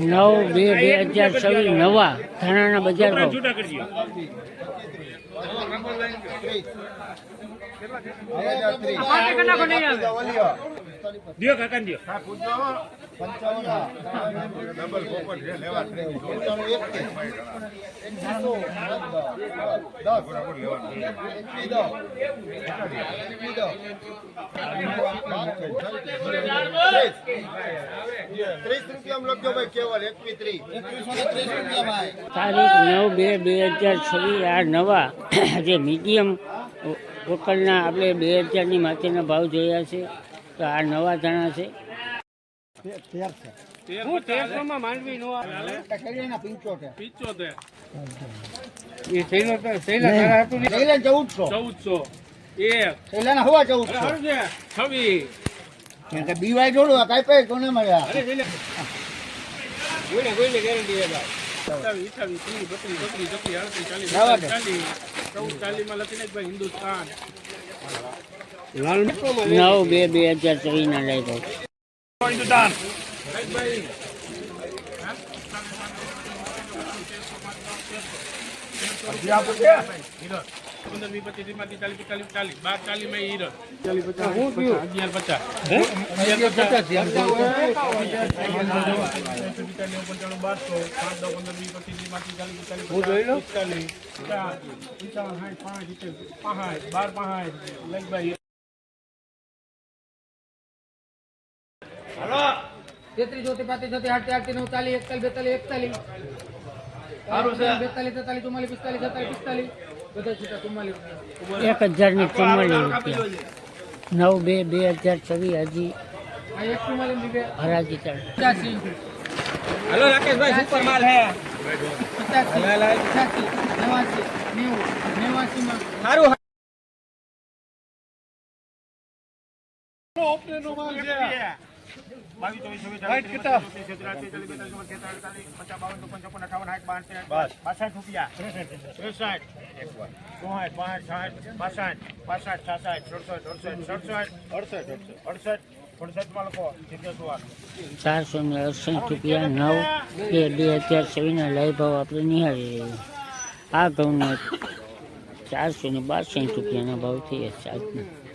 નવ બે બે હજાર છવ્વીસ નવા ધાણાના બજાર ભાવ. કેટલા કરજો દિયો કાકા દિયો. ત્રીસ રૂપિયા લખજો ભાઈ કેવલ એકવી ત્રીસ ત્રીસ રૂપિયા ભાઈ તારીખ નવ બે બે હજાર છવ્વીસ, આ નવા જે મીડિયમ વકલના આપણે બે હજારની માથેના ભાવ જોયા છે. આ નવા ધાણા છે. હું તેરસો માંડવી નો પંચોતેર. પિચોતેર લઈને ચૌદસો. ચૌદસો. એક. પહેલાના હવા ચૌદસો. સારું છવ્વીસ. કે બીવાય જોડું કઈ પૈ કોને મળ્યા કોઈને કોઈને ગેરંટી ભાઈ હિન્દુસ્તાન. નવ બે બે હજાર ચોવીસના લઈ દઉં બાર પહાય લઈ પચીસ તેત્રીસ જોતી પાંત્રીસ છત્રીસ આઠ આઠ નવ ચાલીસ એકતાલીસ બેતાલીસ એકતાલીસ. બેતાલીસ તેતાલીસ ચુમ્માલીસ પિસ્તાલીસ સત્તાલીસ પિસ્તાલીસ. બધા છૂટા ચુમ્માલીસ. એક હજારની ચુમ્માલીસ રૂપિયા. નવ બે બે હજાર છવ્વીસ હજી હરાજી ચાલ. પચાસી. હેલો રાકેશભાઈ સુપર માલ હે. પચાસી. પચાસી નવાસી નેવું નેવાસીમાં. સારું બાવીસ ચોવીસ છવ્વીસ અઠાવન સાઠ બાસઠ બાસઠ રૂપિયા. ત્રેસઠ. ચોસઠ પાંસઠ સાઠ પાસઠ છાસઠ સડસઠ અડસઠ સડસઠ અડસઠ અડસઠ. ચારસો ને અડસઠ રૂપિયા નવ. બે બે હજાર છવ્વીસના લય ભાવ આપણે નિહાળી રહ્યા આ ઘઉંના ચારસો ને બાસઠ રૂપિયાના ભાવ થયા છે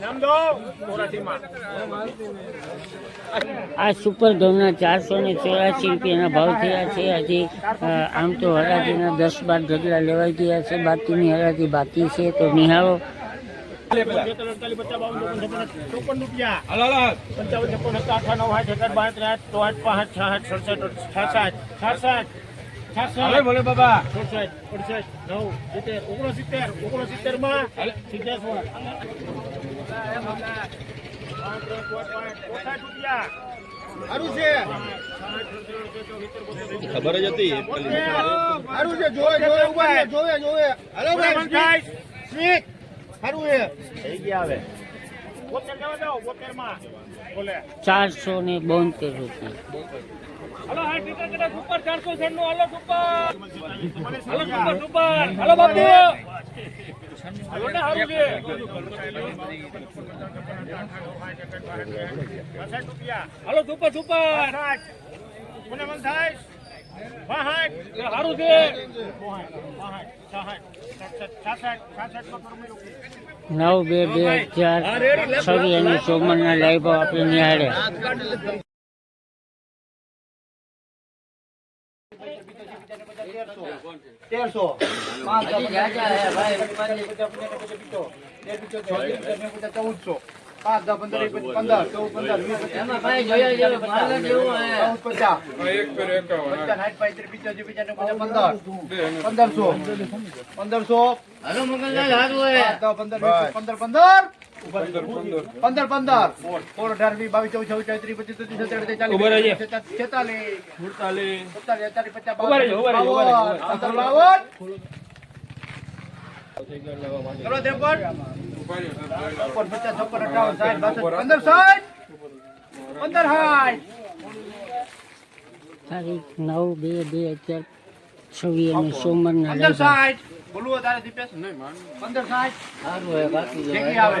નામ દો. માં આ સુપર ઘઉંના ચારસો ને ચોરાસી રૂપિયાના ભાવ થયા છે. હજી આમ તો હરાજીના દસ બાર ઢગલા લેવાઈ ગયા છે. બાકીની હરાજી બાકી છે તો નિહાળો. ચોપન રૂપિયા. પંચાવન છપ્પન સત્તા અઠા નવ સાઠ એકડ બાર ત્રેસઠ ચોસઠ પાંસઠ છાસઠ સડસઠ છાસઠ છાસઠ. છાસઠ ભલે બાબા. સડસઠ અડસઠ નવ સિત્તેર ઓગણસિત્તેર ઓગણસિત્તેરમાં સિત્તેર સારું છે ખબર જ હતી સારું છે જોવે જોવે. જોવે જોવે હલો ભાઈ સારું છે. થઈ ગયા હવે. ચારસો ને બોતેર રૂપિયા hello super super hello super super hello બાપુ હલો ને હારું છે હલો સુપર સુપર કોને મન થાય સારું છે નવ બે બે હજાર છવ્વીસ અને ચોમનના લાઈવ આપણે નિહાળ્યા તેરસો. ચૌદસો. પાંચ દસ પંદર પંદર ચૌદ પંદર વીસ પચાસ પચાસ પાંત્રીસ પિચ્યાસી પિચ્યાસી પચાસ પંદર પંદરસો પંદરસો પંદર પંદર પંદર. પંદર પંદર. સોળ અઢાર વીસ બાવીસ ચૌદ છવ્વીસ ચોત્રીસ પચીસ ત્રીસ રહેજે. ચાલીસ છેતાલીસ. સુડતાલીસ. સત્તાવીસ અડતાલીસ પચાસ પંદર બાવન. ચલો ત્રેપન ચોપન પચાસ છપ્પન અઠાવન સાઠ બાસઠ પંદર સાઠ પંદર હાય તારીખ નવ બે બે હજાર છવ્વીસ અને લઈ સાઠ બોલવું તારે દીપેશ પંદર સાઠ બાકી આવે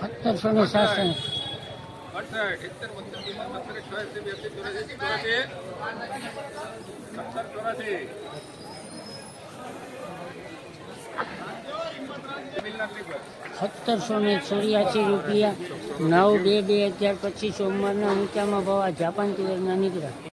સત્તરસો ને સાસઠ ચોર્યાસી રૂપિયા. નવ બે બે હજાર પચીસ સોમવારના ઊંચામાં ભાવ આ જાપાન તુવેરના નીકળ્યા.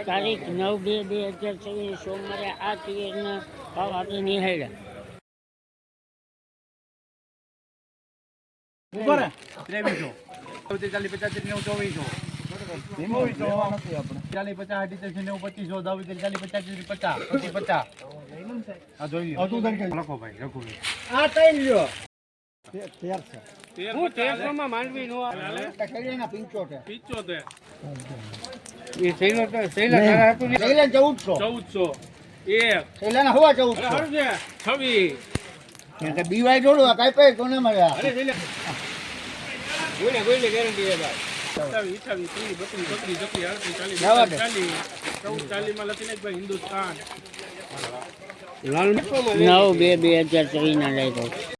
તારીખ નવ બે બે હજાર ચોવીસ સોમવારે આ તુવેરના ભાવ આપણે નિહાળ્યા. ચોવીસો. ચાલીસ પચાસ અઢી નેવું પચીસો દસ ચાલીસ પચાસ પચાસ પચીસ પચાસ હા જોઈ લો લખો ભાઈ. લખો આ ત્રણ લ્યો થેલા ચૌદસો ચૌદસો એક થેલા હવા બીવાય જોડું કોને મળ્યા ભાઈ નવ બે બે હજાર ચોવીસના લઈ ભાવ